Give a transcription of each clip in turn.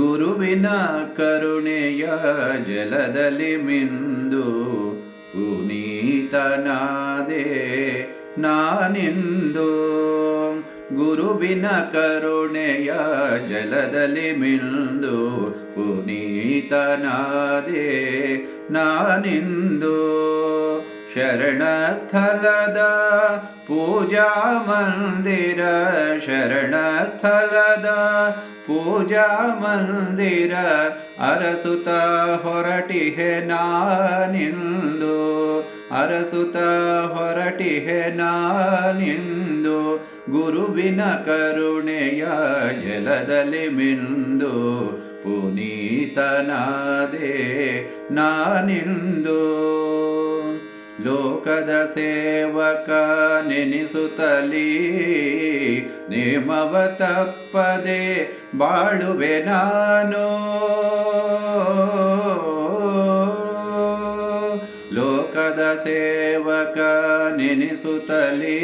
ಗುರುವಿನ ಕರುಣೆಯ ಜಲದಲ್ಲಿ ಮಿಂದು ಪುನೀತನಾದೆ ನಾನಿಂದು. ಗುರುವಿನ ಕರುಣೆಯ ಜಲದಲ್ಲಿ ಮಿಂದು ಪುನೀತನಾದೆ ನಾನಿಂದು. ಶರಣ ಸ್ಥಳದ ಪೂಜಾ ಮಂದಿರ, ಶರಣಸ್ಥಲದ ಪೂಜಾ ಮಂದಿರ, ಅರಸುತ ಹೊರಟಿಹೆ ನಾನಿಂದು, ಅರಸುತ ಹೊರಟಿಹೆ ನಾನಿಂದು, ಗುರುವಿನ ಕರುಣೆಯ ಜಲದಲ್ಲಿ ಮಿಂದು, ಪುನೀತನಾದೆ ನಾನಿಂದು. ಲೋಕದ ಸೇವಕ ನೆನೆಸುತ್ತಲೀ ನೇಮವ ತಪ್ಪದೆ ಬಾಳುವೆ ನಾನು. ಲೋಕದ ಸೇವಕ ನೆನೆಸುತ್ತಲೀ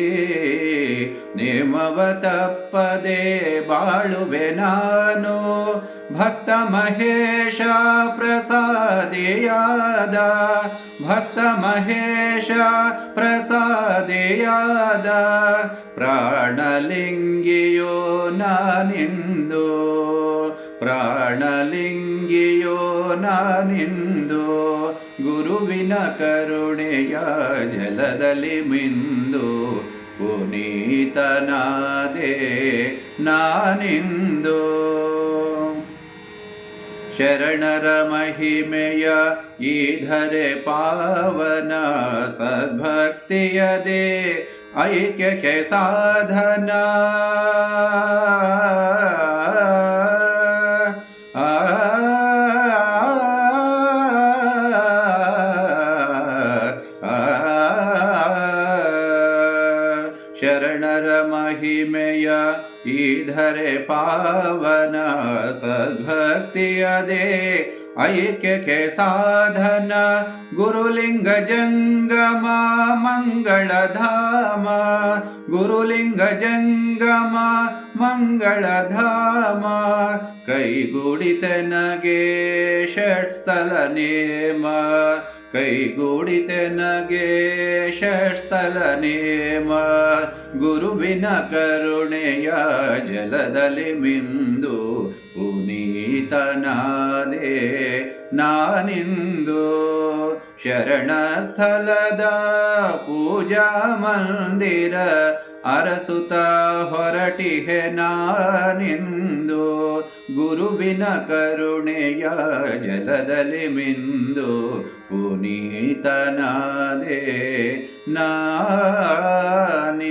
ನೇಮವ ತಪ್ಪದೆ ಬಾಳುವೆ ನಾನು. ಭಕ್ತ ಮಹೇಶ ಪ್ರಸಾದಿಯಾದ ಭಕ್ತ ಮಹೇಶ ಪ್ರಸಾದಿಯಾದ ಪ್ರಾಣಲಿಂಗಿಯೋ ನಾನಿಂದು ಪ್ರಾಣಲಿಂಗಿಯೋ ನಾನಿಂದು, ಗುರುವಿನ ಕರುಣೆಯ ಜಲದಲ್ಲಿ ಮಿಂದು, ಪುನೀತನಾದೆ ನಾನಿಂದು. ಶರಣರ ಮಹಿಮೆಯ ಈ ಧರೆ ಪಾವನ ಸದ್ಭಕ್ತಿಯದೆ ಐಕ್ಯಕ್ಕೆ ಸಾಧನ महिमय ईधरे पावन सद्भक्ति अदे ऐक्य के साधन गुरुलिङ्ग जङ्गम मङ्गलधाम ಗುರುಲಿಂಗ ಜಂಗಮ ಮಂಗಳಧಾಮ ಕೈಗೂಡಿತನಗೆ ಷಟ್ಸ್ಥಲ ನೇಮ ಕೈಗೂಡಿತನಗೆ ಷಟ್ಸ್ಥಲ ನೇಮ. ಗುರುವಿನ ಕರುಣೆಯ ಜಲದಲ್ಲಿ ಮಿಂದು ಪುನೀತನಾದೆ ನಾನಿಂದು. ಶರಣ ಸ್ಥಳದ ಪೂಜಾ ಮಂದಿರ ಅರಸುತ ಹೊರಟಿಹೆ ನಾನಿಂದು. ಗುರುವಿನ ಕರುಣೆಯ ಜಲದಲ್ಲಿ ಮಿಂದು. ಪುನೀತನಾದೆ ನಾನಿಂದು.